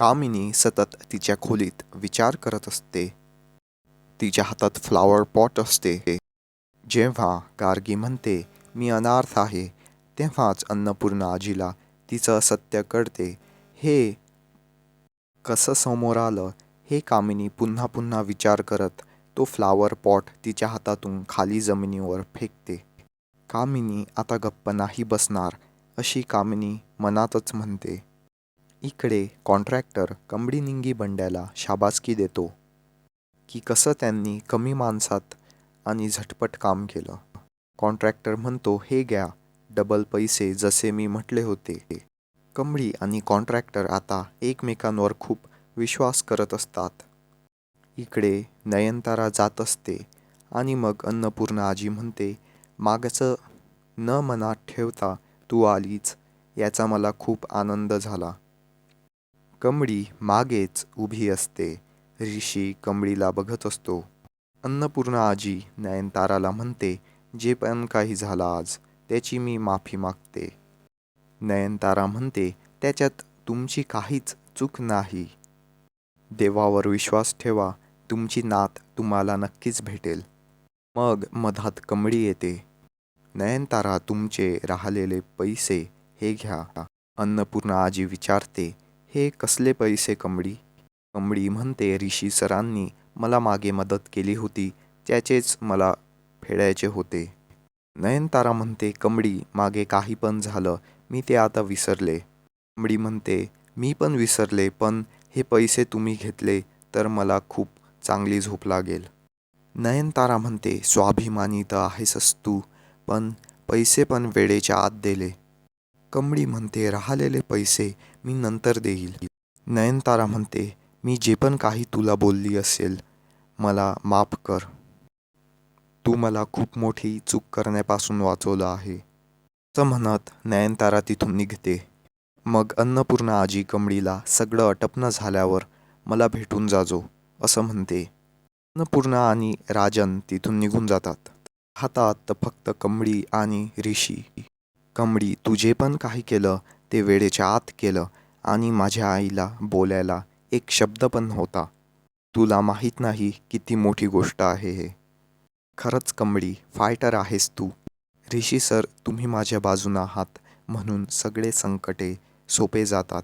कामिनी सतत तिच्या खोलीत विचार करत असते. तिच्या हातात फ्लावर पॉट असते. जेव्हा गार्गी म्हणते मी अनार्थ आहे तेव्हाच अन्नपूर्णा आजीला तिचं सत्य कळते. हे कसं समोर आलं? हे कामिनी पुन्हा पुन्हा विचार करत तो फ्लावर पॉट तिच्या हातातून खाली जमिनीवर फेकते. कामिनी आता गप्प नाही बसणार अशी कामिनी मनातच म्हणते. इकडे कॉन्ट्रॅक्टर कंबडीनिंगी बंड्याला शाबासकी देतो की कसं त्यांनी कमी माणसात आणि झटपट काम केलं. कॉन्ट्रॅक्टर म्हणतो हे घ्या डबल पैसे जसे मी म्हटले होते. कंबळी आणि कॉन्ट्रॅक्टर आता एकमेकांवर खूप विश्वास करत असतात. इकडे नयनतारा जात असते आणि मग अन्नपूर्णा आजी म्हणते मागचं न मनात ठेवता तू आलीच याचा मला खूप आनंद झाला. कंबळी मागेच उभी असते. ऋषी कमळीला बघत असतो. अन्नपूर्णा आजी नयनताराला म्हणते जे पण काही झालं आज त्याची मी माफी मागते. नयनतारा म्हणते त्याच्यात तुमची काहीच चूक नाही. देवावर विश्वास ठेवा तुमची नात तुम्हाला नक्कीच भेटेल. मग मधात कमळी येते. नयनतारा तुमचे राहिलेले पैसे हे घ्या. अन्नपूर्णा आजी विचारते हे कसले पैसे कमळी कमळी म्हणते ऋषी सरांनी मला मागे मदत केली होती त्याचेच मला फेडायचे होते. नयनतारा म्हणते कमळी मागे काही पण झालं मी ते आता विसरले. कमळी म्हणते मी पण विसरले पण हे पैसे तुम्ही घेतले तर मला खूप चांगली झोप लागेल. नयनतारा म्हणते स्वाभिमानी तर आहेसच तू पण पैसे पण वेळेच्या आत दिले. कमळी म्हणते राहिलेले पैसे मी नंतर देईल. नयनतारा म्हणते मी जे पण काही तुला बोलली असेल मला माफ कर. तू मला खूप मोठी चूक करण्यापासून वाचवलं आहे. असं म्हणत नयनतारा तिथून निघते. मग अन्नपूर्णा आजी कमळीला सगळं अटपणं झाल्यावर मला भेटून जाजो असं म्हणते. अन्नपूर्णा आणि राजन तिथून निघून जातात. हातात फक्त कमळी आणि ऋषी कमळी तू जे पण काही केलं ते वेळेच्या आत केलं आणि माझ्या आईला बोलायला एक शब्द पण होता तुला माहीत नाही किती मोठी गोष्ट आहे हे. खरंच कमळी फायटर आहेस तू. ऋषी सर तुम्ही माझ्या बाजून आहात म्हणून सगळे संकटे सोपे जातात.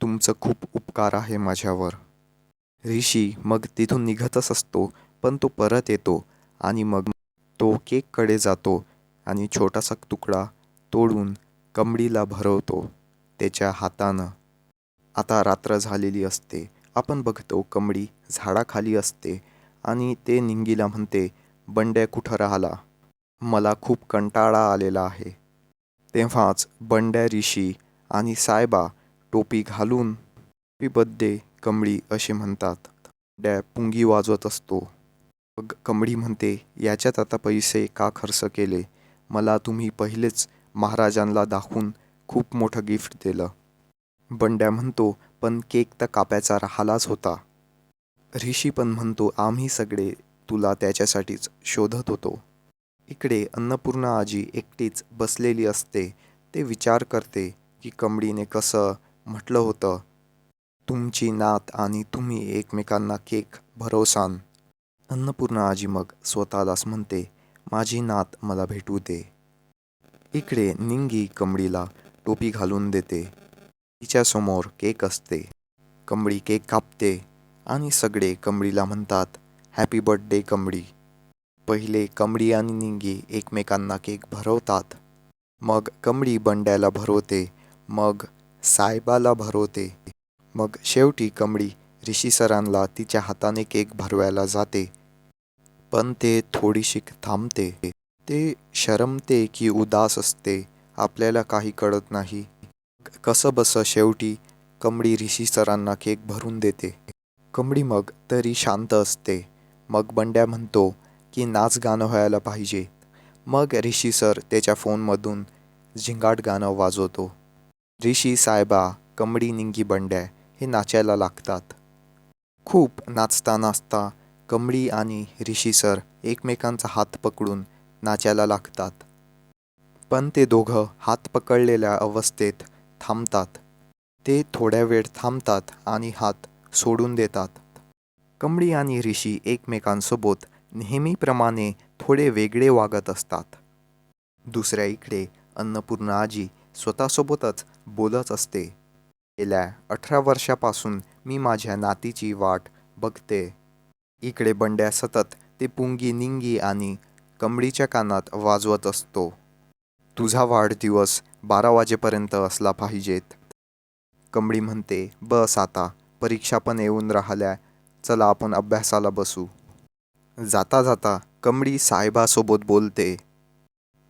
तुमचं खूप उपकार आहे माझ्यावर. ऋषी मग तिथून निघतच असतो पण तो परत येतो आणि मग तो केककडे जातो आणि छोटासा तुकडा तोडून कंबडीला भरवतो त्याच्या हातानं. आता रात्र झालेली असते. आपण बघतो कंबडी झाडाखाली असते आणि ते निंगीला म्हणते बंड्या कुठं राहिला? मला खूप कंटाळा आलेला आहे. तेव्हाच बंड्या ऋषी आणि सायबा टोपी घालून हॅपी बड्डे कमळी असे म्हणतात. डॅ पुंगी वाजवत असतो. मग कमळी म्हणते याच्यात आता पैसे का खर्च केले? मला तुम्ही पहिलेच महाराजांना दाखवून खूप मोठं गिफ्ट दिलं. बंड्या म्हणतो पण केक तर काप्याचा राहिलाच होता. ऋषी पण म्हणतो आम्ही सगळे तुला त्याच्यासाठीच शोधत होतो. इकडे अन्नपूर्णा आजी एकटीच बसलेली असते. ते विचार करते की कमळीने कसं म्हटलं होतं. तुमची नात आणि तुम्ही एकमेकांना केक भरवसान. अन्नपूर्णा आजी मग स्वतःलाच म्हणते माझी नात मला भेटू दे. इकडे निंगी कमळीला टोपी घालून देते. तिच्यासमोर केक असते. कमळी केक कापते आणि सगळे कमळीला म्हणतात हॅपी बर्थडे कमळी. पहिले कमळी आणि निंगी एकमेकांना केक भरवतात. मग कमळी बंड्याला भरवते. मग साहेबाला भरवते. मग शेवटी कमळी ऋषी सरांना तिच्या हाताने केक भरवायला जाते. पण ते थोडीशी थांबते. ते शरमते की उदास असते आपल्याला काही कळत नाही. कसंबसं शेवटी कमळी ऋषी सरांना केक भरून देते. कमळी मग तरी शांत असते. मग बंड्या म्हणतो की नाच गाणं व्हायला पाहिजे. मग ऋषी सर त्याच्या फोनमधून झिंगाट गाणं वाजवतो. ऋषी साहेबा कमडी निंगी बंड्या हे नाचायला लागतात. खूप नाचता नाचता कमळी आणि ऋषी सर एकमेकांचा हात पकडून नाचायला लागतात. पण ते दोघं हात पकडलेल्या अवस्थेत थांबतात. ते थोड्या वेळ थांबतात आणि हात सोडून देतात. कमळी आणि ऋषी एकमेकांसोबत नेहमीप्रमाणे थोडे वेगळे वागत असतात. दुसऱ्या इकडे अन्नपूर्णा आजी स्वतःसोबतच बोलत असते. गेल्या अठरा वर्षापासून मी माझ्या नातीची वाट बघते. इकडे बंड्या सतत ते पुंगी निंगी आणि कंबडीच्या कानात वाजवत असतो. तुझा वाढदिवस बारा वाजेपर्यंत असला पाहिजेत. कंबडी म्हणते बस आता परीक्षा पण येऊन राहिल्या. चला आपण अभ्यासाला बसू. जाता जाता कंबडी साहेबासोबत बोलते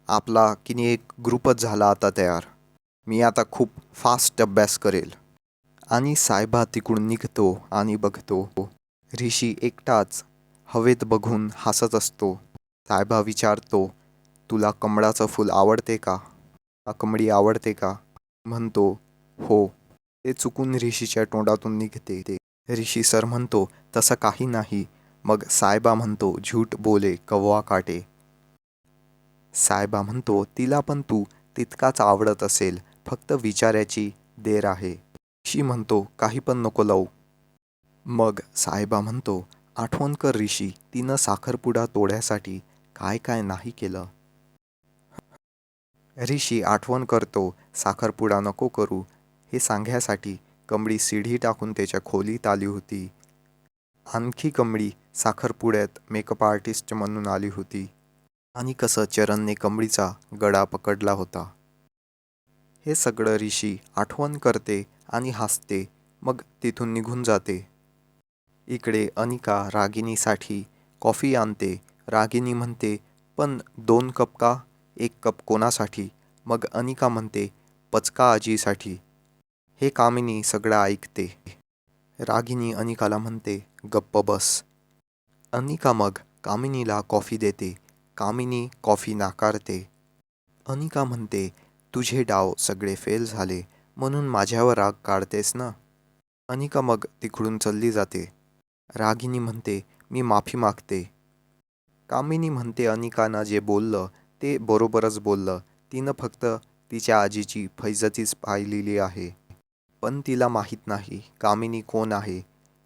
आपला किनी एक ग्रुपच झाला आता तयार. मी आता खूप फास्ट अभ्यास करेल. आणि साहेबा तिकडून निघतो आणि बघतो. ऋषी एकटाच हवेत बघून हसत असतो. साहेबा विचारतो तुला कमळाचं फूल आवडते का? कमळी आवडते का? म्हणतो हो. ते चुकून ऋषीच्या तोंडातून निघते. ते ऋषी सर म्हणतो तसं काही नाही. मग साहेबा म्हणतो झूट बोले कव्वा काटे. साहेबा म्हणतो तिला पण तू तितकाच आवडत असेल फक्त विचारायची देर आहे. ऋषी म्हणतो काही पण नको लावू. मग साहेबा म्हणतो आठवण कर ऋषी तिनं साखरपुडा तोड्यासाठी काय काय नाही केलं. ऋषी आठवण करतो साखरपुडा नको करू. हे सांगण्यासाठी कमळी सिढी टाकून त्याच्या खोलीत आली होती. आणखी कमळी साखरपुड्यात मेकअप आर्टिस्ट म्हणून आली होती. आणि कसं चरणने कमळीचा गडा पकडला होता. हे सगळं ऋषी आठवण करते आणि हसते मग तिथून निघून जाते. इकडे अनिका रागिनीसाठी कॉफी आणते रागिनी म्हणते पण दोन कप का? एक कप कोणासाठी? मग अनिका म्हणते पचका आजीसाठी. हे कामिनी सगळं ऐकते. रागिनी अनिकाला म्हणते गप्प बस. अनिका मग कामिनीला कॉफी देते. कामिनी कॉफी नाकारते. अनिका म्हणते तुझे डाव सगळे फेल झाले म्हणून माझ्यावर राग काढतेस ना? अनिका मग तिकडून चालली जाते. रागिनी म्हणते मी माफी मागते. कामिनी म्हणते अनिकानं जे बोललं ते बरोबरच बोललं. तिनं फक्त तिच्या आजीची फैजतीच पाहिलेली आहे. पण तिला माहीत नाही कामिनी कोण आहे.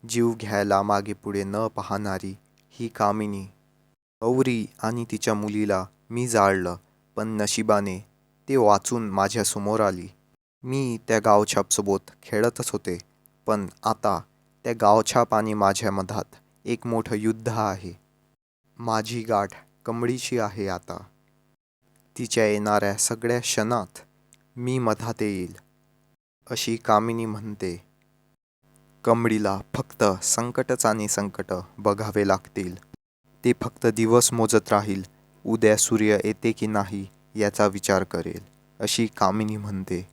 जीव घ्यायला मागे पुढे न पाहणारी ही कामिनी. गौरी आणि तिच्या मुलीला मी जाळलं पण नशिबाने ते वाचून माझ्यासमोर आली. मी त्या गावछापसोबत खेळतच होते पण आता त्या गावछाप आणि माझ्या मधात एक मोठं युद्ध आहे. माझी गाठ कमळीची आहे आता. तिच्या येणाऱ्या सगळ्या क्षणात मी मधात येईल अशी कामिनी म्हणते. कमळीला फक्त संकटच आणि संकट बघावे लागतील. ते फक्त दिवस मोजत राहील उद्या सूर्य येते की नाही याचा विचार करेल अशी कामिनी म्हणते.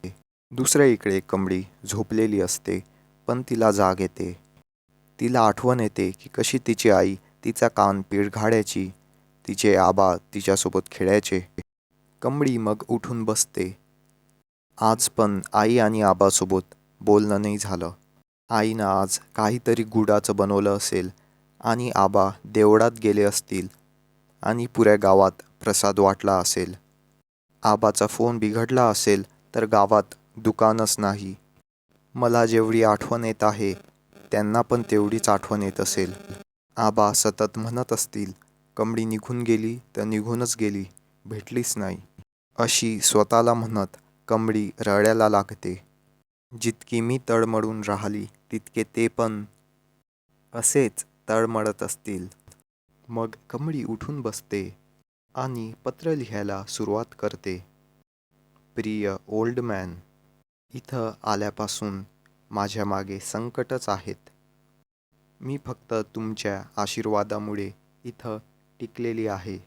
दुसऱ्या इकडे कमळी झोपलेली असते पण तिला जाग येते. तिला आठवण येते की कशी तिची आई तिचा कान पिळघाडायची तिचे आबा तिच्यासोबत खेळायचे. कंबळी मग उठून बसते. आज पण आई आणि आबासोबत बोलणं नाही झालं. आईनं आज काहीतरी गुडाचं बनवलं असेल आणि आबा देवळात गेले असतील आणि पुऱ्या गावात प्रसाद वाटला असेल. आबाचा फोन बिघडला असेल तर गावात दुकानच नाही. मला जेवढी आठवण येत आहे त्यांना पण तेवढीच आठवण येत असेल. आबा सतत म्हणत असतील कमळी निघून गेली तर निघूनच गेली भेटलीच नाही. अशी स्वतःला म्हणत कमळी रडायला लागते. जितकी मी तळमळून राहिली तितके ते पण असेच तळमळत असतील. मग कमळी उठून बसते आणि पत्र लिहायला सुरुवात करते. प्रिय ओल्ड मॅन इथं आल्यापासून माझ्या मागे संकटच आहेत. मी फक्त तुमच्या आशीर्वादामुळे इथं टिकलेली आहे.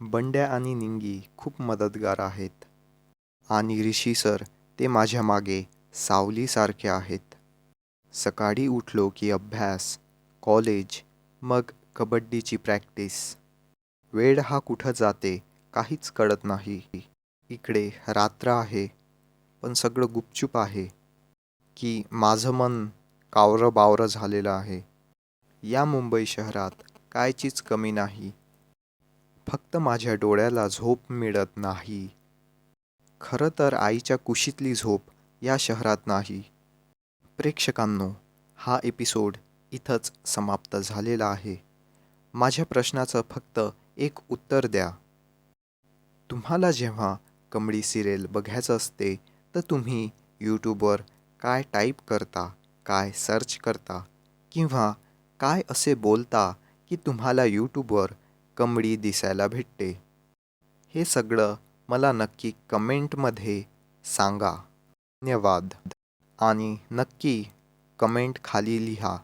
बंड्या आणि निंगी खूप मदतगार आहेत. आणि ऋषी सर ते माझ्या मागे सावलीसारखे आहेत. सकाळी उठलो की अभ्यास कॉलेज मग कबड्डीची प्रॅक्टिस. वेळ हा कुठं जाते काहीच कळत नाही. इकडे रात्र आहे पण सगळं गुपचूप आहे की माझं मन कावरं बावरं झालेलं आहे. या मुंबई शहरात कायचीच कमी नाही. फक्त माझ्या डोळ्याला झोप मिळत नाही. खरं तर आईच्या कुशीतली झोप या शहरात नाही. प्रेक्षकांनो हा एपिसोड इथंच समाप्त झालेला आहे. माझ्या प्रश्नाचं फक्त एक उत्तर द्या. तुम्हाला जेव्हा कमळी सिरियल बघायचं असते तर तुम्ही यूट्यूबवर काय टाईप करता काय सर्च करता किंवा काय असे बोलता की तुम्हाला यूट्यूबवर कमळी दिसायला भेटते? हे सगळं मला नक्की कमेंटमध्ये सांगा. धन्यवाद. आणि नक्की कमेंट खाली लिहा.